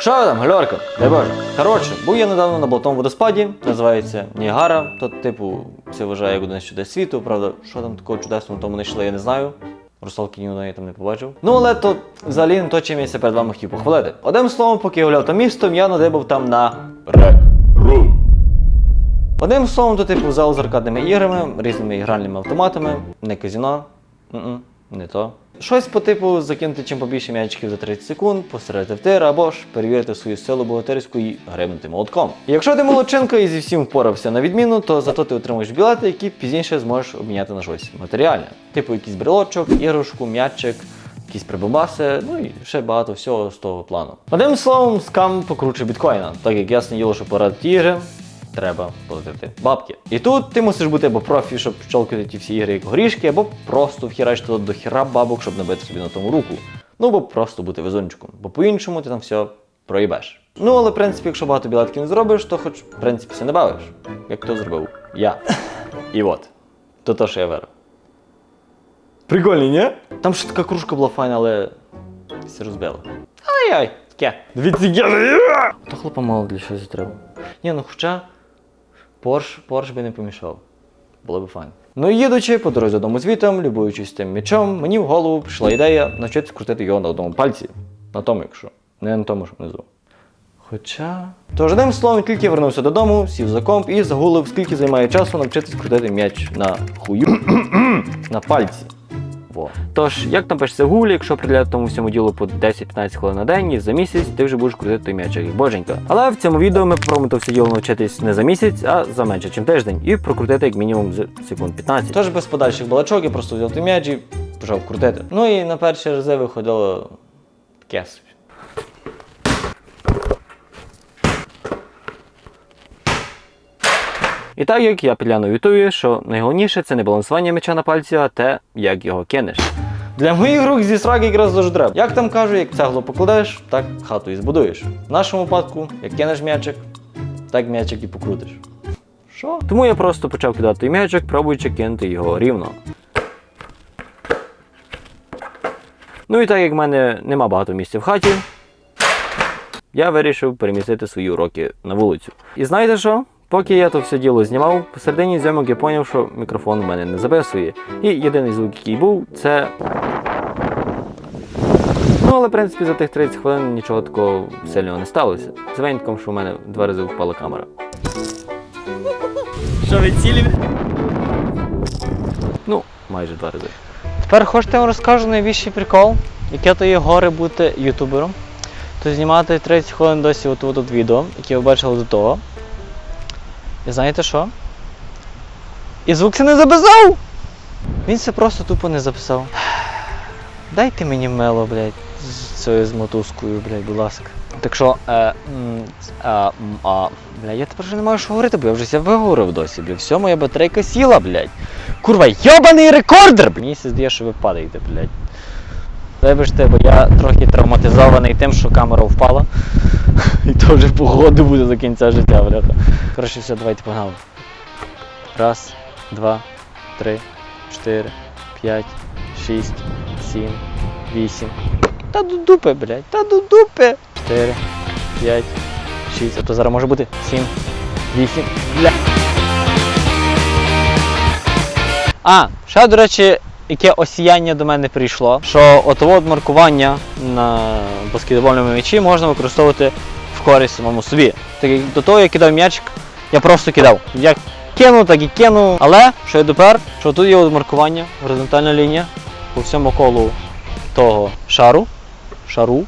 Що там, гальорка? Дай Боже. Коротше, був я недавно на болотовому водоспаді, називається Ніагара. То, типу, це вважає як один з чудес світу. Правда, що там такого чудесного тому не йшли, я не знаю. Русалки ні одної я там не побачив. Ну, але то взагалі не то, чим я перед вами хотів похвалити. Одним словом, поки я гуляв там містом, я надибав там на рек. Одним словом, то типу зал з аркадними іграми, різними гральними автоматами, не казіно, не то. Щось по типу закинути чим побільше м'ячиків за 30 секунд, посередити в тир або ж перевірити свою силу богатирську і грибнути молотком. Якщо ти молодчинка і зі всім впорався на відміну, то зато ти отримуєш білети, які пізніше зможеш обміняти на щось матеріальне. Типу якийсь брелочок, іграшку, м'ячик, якісь прибамбаси, ну і ще багато всього з того плану. Одним словом, скам покруче біткоїна, так як ясне діло, що пора ті ігри. Треба платити бабки. І тут ти мусиш бути або профі, щоб щолкати ті всі ігри як горішки, або просто вхірачити до хіра бабок, щоб набити собі на тому руку. Ну або просто бути везунчиком, бо по-іншому ти там все проїбеш. Ну але в принципі, якщо багато білетків не зробиш, то хоч в принципі все не бавиш, як то зробив я. І от. То то, що я верю. Прикольний, ні? Там ще така кружка була файна, але все розбила. Ай-яй, таке. Дивіться, я. То хлопа мало для щось треба. Ні, ну хоча Порш, Порш би не помішав. Було б файно. Ну і їдучи по дорозі додому звітом, любуючись тим м'ячом, мені в голову прийшла ідея навчитися крутити його на одному пальці. На тому, якщо. Не на тому, що внизу. Хоча. Тож одним словом, тільки вернувся додому, сів за комп і загулив, скільки займає часу навчитись крутити м'яч на хую на пальці. Во. Тож, як там пишеться в гуглі, якщо приділяти тому всьому ділу по 10-15 хвилин на день, і за місяць ти вже будеш крутити той м'ячик, боженька. Але в цьому відео ми попробуємо то все діло навчитись не за місяць, а за менше, ніж тиждень, і прокрутити як мінімум з секунд 15. Тож без подальших балачок я просто взяв той м'яч і почав крутити. Ну і на перші рази виходило таке собі. І так як я підглянув в ютубі, що найголовніше це не балансування м'яча на пальці, а те, як його кинеш. Для моїх рук зі сраки якраз дуже треба. Як там кажуть, як цеглу покладеш, так хату і збудуєш. В нашому випадку, як кинеш м'ячик, так м'ячик і покрутиш. Що? Тому я просто почав кидати м'ячик, пробуючи кинути його рівно. Ну і так як в мене нема багато місця в хаті, я вирішив перемістити свої уроки на вулицю. І знаєте що? Поки я то все діло знімав, посередині зйомок я зрозумів, що мікрофон в мене не записує. І єдиний звук, який був, це. Ну, але в принципі за тих 30 хвилин нічого такого сильного не сталося. З винятком, що в мене два рази впала камера. Що ви цілі? Ну, майже два рази. Тепер хочете я вам розкажу найбільший прикол, яке то є горе бути ютубером. То знімати 30 хвилин досі от, от, от відео, яке ви бачили до того. І знаєте що? І звук це не записав! Він це просто тупо не записав. Дайте мені мело, блядь, з цією з мотузкою, блядь, будь ласка. Так що, е, а, а, бля, я тепер вже не маю що говорити, бо я вже ся виговорив досі, бля. Все, моя батарейка сіла, блядь. Курва, йобаний рекордер! Мені се здає, що ви падаєте, блядь. Вибачте, бо я трохи травматизований тим, що камера впала. То вже погоду буде до кінця життя, бляха. Коротше, все, давайте погнали. Раз, два, три, чотири, п'ять, шість, сім, вісім. Та до дупи, блядь, та до дупи. Чотири, п'ять, шість, а то зараз може бути сім, вісім, бля. А, ще, до речі, яке осіяння до мене прийшло, що от маркування на баскетбольному м'ячі можна використовувати користь самому собі. Так до того я кидав м'ячик, я просто кидав. Як кинув, так і кинув. Але що я допер, що тут є маркування, горизонтальна лінія по всьому колу того шару. Шару.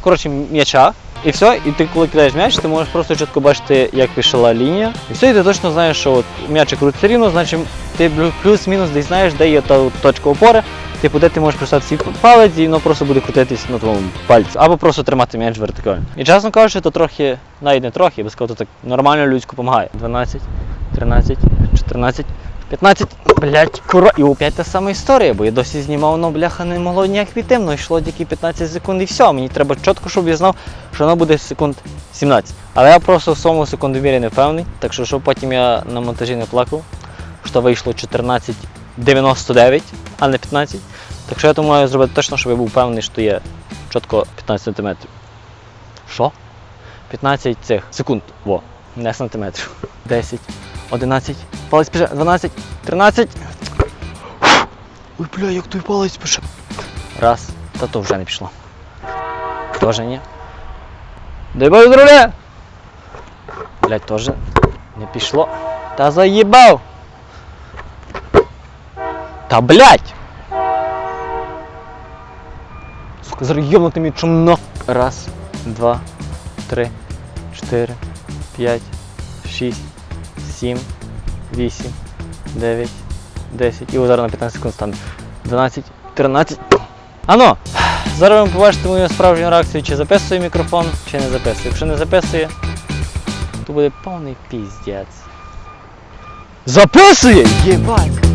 Коротше, м'яча. І все, і ти коли кидаєш м'яч, ти можеш просто чітко бачити, як пішла лінія. І все, і ти точно знаєш, що от м'ячик крутиться рівно, значить ти плюс-мінус десь знаєш, де є та точка опори. Типу, де ти можеш присати свій палець і воно просто буде крутитись на твоєму пальці. Або просто тримати м'яч вертикально. І чесно кажучи, то трохи, навіть не трохи, би сказав, то так нормально людську допомагає. 12, 13, 14, 15, блять, кура. І опять та сама історія, бо я досі знімав, ну бляха не могло ніяк піти, ну йшло тільки 15 секунд і все. Мені треба чітко, щоб я знав, що воно буде секунд 17. Але я просто в своєму секундомірі не певний, так що щоб потім я на монтажі не плакав, що вийшло 14,99, а не 15. Так що я то маю зробити точно, щоб я був певний, що є чітко 15 см. Що? 15 цих секунд. Во, не сантиметрів. 10, 11, палець пише, 12, 13. Ой, бля, як той палець пише. Раз, та то вже не пішло. Тоже ні. Дай Бог здоров'я! Блять, теж не пішло. Та заїбав! Та блять! Сука, зараз йобнути мій чумно. Раз, два, три, чотири, п'ять, шість, сім, вісім, дев'ять, десять. І зараз на 15 секунд стане. 12, 13. Ано! Зараз ви побачите мою справжню реакцію, чи записує мікрофон, чи не записує. Якщо не записує, то буде повний піздець. Записує! Єбать!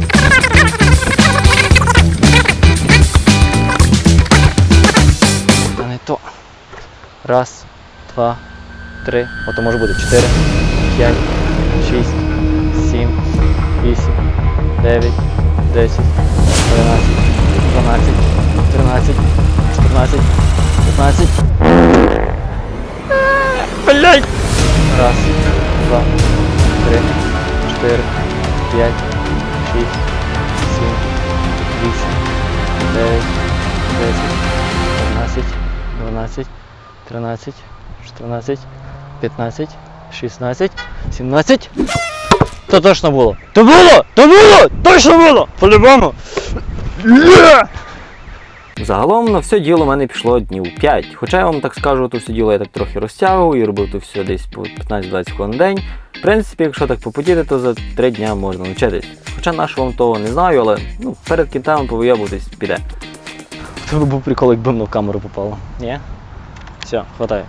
Раз, два, три. Ото може бути чотири, п'ять, шість, сім, вісім, дев'ять, десять, одинадцять, дванадцять, тринадцять, чотирнадцять, п'ятнадцять. Блять! Раз, два, три, чотири, п'ять, шість, сім, вісім, дев'ять, десять, одинадцять, дванадцять, тринадцять, чотирнадцять, п'ятнадцять, шістнадцять, сімнадцять. То точно було. То було! То було! Точно було! По-любому! Загалом на все діло в мене пішло днів 5. Хоча я вам так скажу, то все діло я так трохи розтягував і робив то все десь по 15-20 хвилин день. В принципі, якщо так попотіти, то за 3 дня можна навчитись. Хоча на що вам того не знаю, але ну, перед кінтами повийобуватись піде. Це був прикол, якби в камеру попало. Ні? Все, хватає.